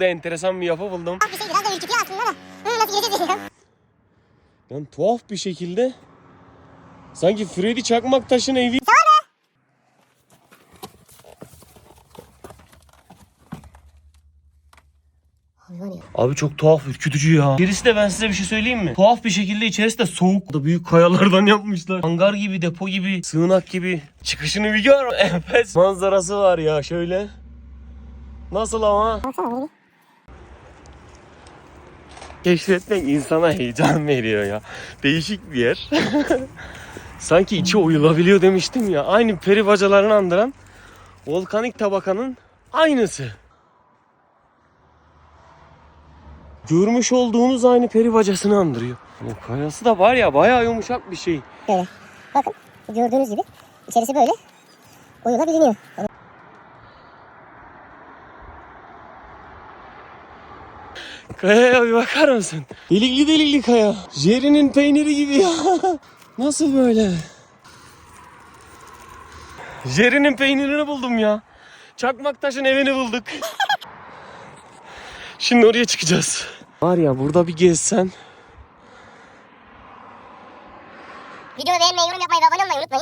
burada enteresan bir yapı buldum. Bir şey biraz da ürkütüyor aslında da. Hı, nasıl gireceğiz diyorum. Yani tuhaf bir şekilde sanki Freddy Çakmaktaş'ın evi. Abi ya. Abi çok tuhaf ürkütücü ya. Gerisi de ben size bir şey söyleyeyim mi? Tuhaf bir şekilde içerisi de soğuk. Da büyük kayalardan yapmışlar. Hangar gibi, depo gibi, sığınak gibi. Çıkışını bir gör. Enfes manzarası var ya şöyle. Nasıl ama? Baksana. Keşfetmek insana heyecan veriyor ya. Değişik bir yer. Sanki içi oyulabiliyor demiştim ya. Aynı peri bacalarını andıran volkanik tabakanın aynısı. Görmüş olduğunuz aynı peri bacasını andırıyor. O kayası da var ya bayağı yumuşak bir şey. Böyle. Bakın gördüğünüz gibi içerisi böyle. Oyulabiliyor. Kayaya bir bakar mısın? Delikli delikli kaya. Jerry'nin peyniri gibi ya. Nasıl böyle? Jerry'nin peynirini buldum ya. Çakmaktaş'ın evini bulduk. Şimdi oraya çıkacağız. Var ya burada bir gezsen. Videomu beğenmeyi, yorum yapmayı ve abone olmayı unutmayın.